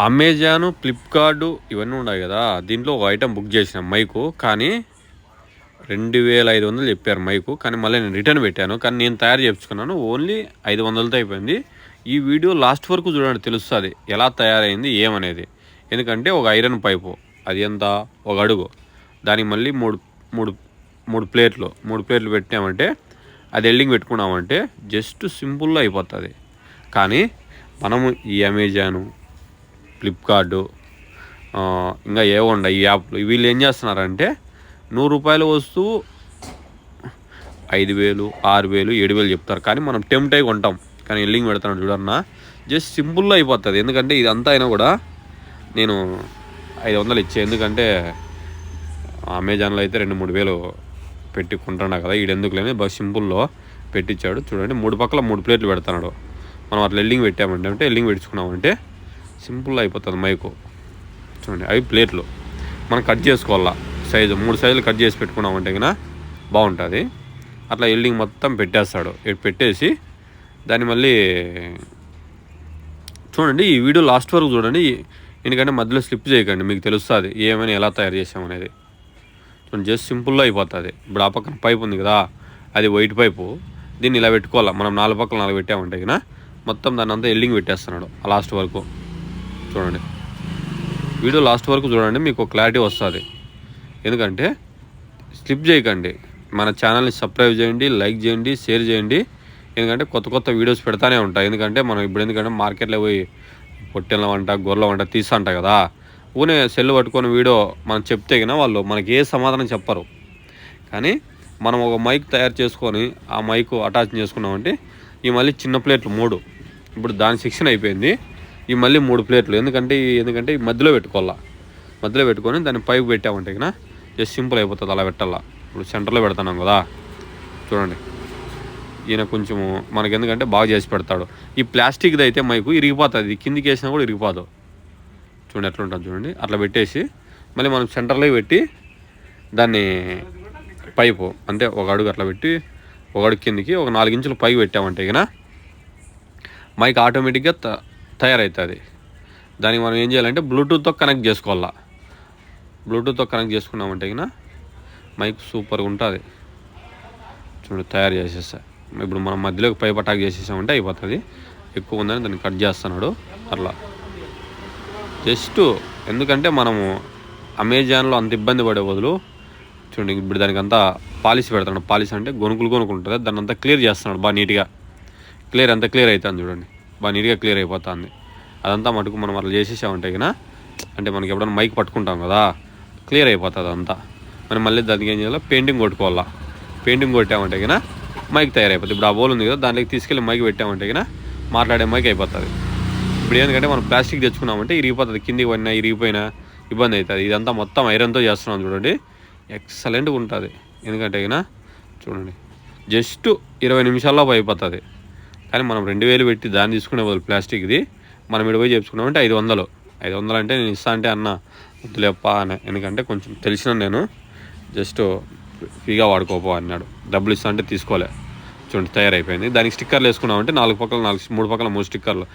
Amazon Flipkart ఇవన్నీ ఉన్నాయి కదా. దీంట్లో ఒక ఐటెం బుక్ చేసిన మైకు కానీ రెండు వేల ఐదు వందలు చెప్పారు మైకు కానీ మళ్ళీ నేను రిటర్న్ పెట్టాను. కానీ నేను తయారు చేయించుకున్నాను ఓన్లీ ఐదు వందలతో అయిపోయింది. ఈ వీడియో లాస్ట్ వరకు చూడండి తెలుస్తుంది. ఎలా తయారైంది ఏమనేది. ఎందుకంటే ఒక ఐరన్ పైపు అది ఎంత? ఒక అడుగు. దానికి మళ్ళీ మూడు మూడు మూడు ప్లేట్లు మూడు ప్లేట్లు పెట్టామంటే అది ఎల్డింగ్ పెట్టుకున్నామంటే జస్ట్ సింపుల్గా అయిపోతుంది. కానీ మనము ఈ అమెజాను ఫ్లిప్కార్టు ఇంకా ఏవో ఈ యాప్లు వీళ్ళు ఏం చేస్తున్నారంటే నూరు రూపాయల వస్తువు ఐదు వేలు ఆరు వేలు ఏడు వేలు చెప్తారు. కానీ మనం టెంప్ట్ అయి కొంటాం. కానీ ఎల్లింగ్ పెడతాను చూడన్నా. జస్ట్ సింపుల్లో అయిపోతుంది. ఎందుకంటే ఇదంతా అయినా కూడా నేను ఐదు వందలు ఇచ్చే. ఎందుకంటే అమెజాన్లో అయితే రెండు మూడు వేలు పెట్టి కొంటున్నా కదా ఈడెందుకులేని బాగా సింపుల్లో పెట్టించాడు. చూడండి మూడు పక్కల మూడు ప్లేట్లు పెడతాడు మనం అట్లా ఎల్లింగ్ పెట్టామంటే అంటే ఎల్లింగ్ పెట్టుకున్నామంటే సింపుల్ అయిపోతుంది మైకు చూడండి అవి ప్లేట్లు. మనం కట్ చేసుకోవాలా? సైజు మూడు సైజులు కట్ చేసి పెట్టుకున్నామంటే కన్నా బాగుంటుంది. అట్లా ఎల్డింగ్ మొత్తం పెట్టేస్తాడు. పెట్టేసి దాన్ని మళ్ళీ చూడండి ఈ వీడియో లాస్ట్ వరకు చూడండి. ఎందుకంటే మధ్యలో స్లిప్ చేయకండి మీకు తెలుస్తుంది ఏమైనా ఎలా తయారు చేసామనేది చూడండి జస్ట్ సింపుల్లో అయిపోతుంది. ఇప్పుడు ఆ పక్కన పైప్ ఉంది కదా అది వైట్ పైపు దీన్ని ఇలా పెట్టుకోవాలా? మనం నాలుగు పక్కల నాలుగు పెట్టామంటే కదా మొత్తం దాన్ని అంతా ఎల్డింగ్ పెట్టేస్తున్నాడు ఆ లాస్ట్ వరకు. చూడండి. వీడియో లాస్ట్ వరకు చూడండి మీకు క్లారిటీ వస్తుంది. ఎందుకంటే స్లిప్ చేయకండి. మన ఛానల్ని సబ్స్క్రైబ్ చేయండి లైక్ చేయండి షేర్ చేయండి. ఎందుకంటే కొత్త కొత్త వీడియోస్ పెడతానే ఉంటాయి. ఎందుకంటే మనం ఇప్పుడు ఎందుకంటే మార్కెట్లో పోయి పొట్టెల వంట గొర్రెల వంట తీసంట కదా. ఊనే సెల్ పట్టుకొని వీడియో మనం చెప్తే కదా వాళ్ళు మనకి ఏ సమాధానం చెప్పరు. కానీ మనం ఒక మైక్ తయారు చేసుకొని ఆ మైక్ అటాచ్ చేసుకున్నామంటే ఈ మళ్ళీ చిన్న ప్లేట్లు మూడు. ఇప్పుడు దాని శిక్షణ అయిపోయింది. ఈ మళ్ళీ మూడు ప్లేట్లు. ఎందుకంటే ఎందుకంటే ఈ మధ్యలో పెట్టుకోవాలా. మధ్యలో పెట్టుకొని దాన్ని పైపు పెట్టామంటే కదా జస్ట్ సింపుల్ అయిపోతుంది అలా పెట్టాలా. ఇప్పుడు సెంటర్లో పెడతాం కదా. చూడండి. ఈయన కొంచెము మనకి ఎందుకంటే బాగా చేసి పెడతాడు. ఈ ప్లాస్టిక్ది అయితే మైకు ఇరిగిపోతుంది. కిందికి వేసినా కూడా ఇరిగిపోదు. చూడండి ఎట్లా ఉంటుంది చూడండి. అట్లా పెట్టేసి మళ్ళీ మనం సెంటర్లో పెట్టి దాన్ని పైపు అంటే ఒక అడుగు అట్లా పెట్టి ఒక అడుగు కిందికి ఒక నాలుగు ఇంచులు పైకి పెట్టామంటే కదా మైక్ ఆటోమేటిక్గా తయారవుతుంది దానికి మనం ఏం చేయాలంటే బ్లూటూత్తో కనెక్ట్ చేసుకోవాలా. బ్లూటూత్తో కనెక్ట్ చేసుకున్నామంటే ఇక మైక్ సూపర్గా ఉంటుంది. చూడు తయారు చేసేస్తా ఇప్పుడు మనం మధ్యలోకి పైప్ అటాక్ చేసేసామంటే అయిపోతుంది. ఎక్కువ ఉందని దాన్ని కట్ చేస్తున్నాడు. అట్లా. జస్ట్ ఎందుకంటే మనము అమెజాన్లో అంత ఇబ్బంది పడే బదులు చూడండి ఇప్పుడు దానికి అంతా పాలిష్ పెడతాడు పాలిష్ అంటే గొనుకులు గొనుకుంటుంది దాన్ని అంతా క్లియర్ చేస్తున్నాడు బాగా నీట్గా. క్లియర్ అంతా క్లియర్ అవుతుంది చూడండి. బాగా నీట్గా క్లియర్ అయిపోతుంది. అదంతా మటుకు మనం అట్లా చేసేసామంటే కన్నా అంటే మనకి ఎప్పుడైనా మైక్ పట్టుకుంటాం కదా క్లియర్ అయిపోతుంది అదంతా. మనం మళ్ళీ దానికి ఏం చేయాలి? పెయింటింగ్ కొట్టుకోవాలా? పెయింటింగ్ కొట్టామంటే కన్నా మైక్ తయారైపోతుంది. ఇప్పుడు ఆ బోల్ ఉంది కదా దాంట్లోకి తీసుకెళ్ళి మైక్ పెట్టామంటే కన్నా మాట్లాడే మైక్ అయిపోతుంది. ఇప్పుడు ఏంటంటే మనం ప్లాస్టిక్ తెచ్చుకున్నామంటే ఇరిగిపోతుంది. కిందికి పడినా ఇరిగిపోయినా ఇబ్బంది అవుతుంది ఇదంతా మొత్తం ఐరన్తో చేస్తున్నాం చూడండి. ఎక్సలెంట్గా ఉంటుంది. ఎందుకంటే కన్నా చూడండి. జస్ట్ ఇరవై నిమిషాల్లో అయిపోతుంది. కానీ మనం రెండు వేలు పెట్టి దాన్ని తీసుకునే బదులు ప్లాస్టిక్ది మనం ఇక్కడ పోయి చెప్పుకున్నామంటే ఐదు వందలు. ఐదు వందలు అంటే నేను ఇస్తా అంటే అన్న వద్దులేప్పా అని. ఎందుకంటే కొంచెం తెలిసిన నేను జస్ట్ ఫ్రీగా వాడుకోపో అన్నాడు. డబ్బులు ఇస్తా అంటే తీసుకోలే. చూడండి తయారైపోయింది. దానికి స్టిక్కర్లు వేసుకున్నామంటే నాలుగు పక్కల నాలుగు మూడు పక్కల మూడు స్టిక్కర్లు.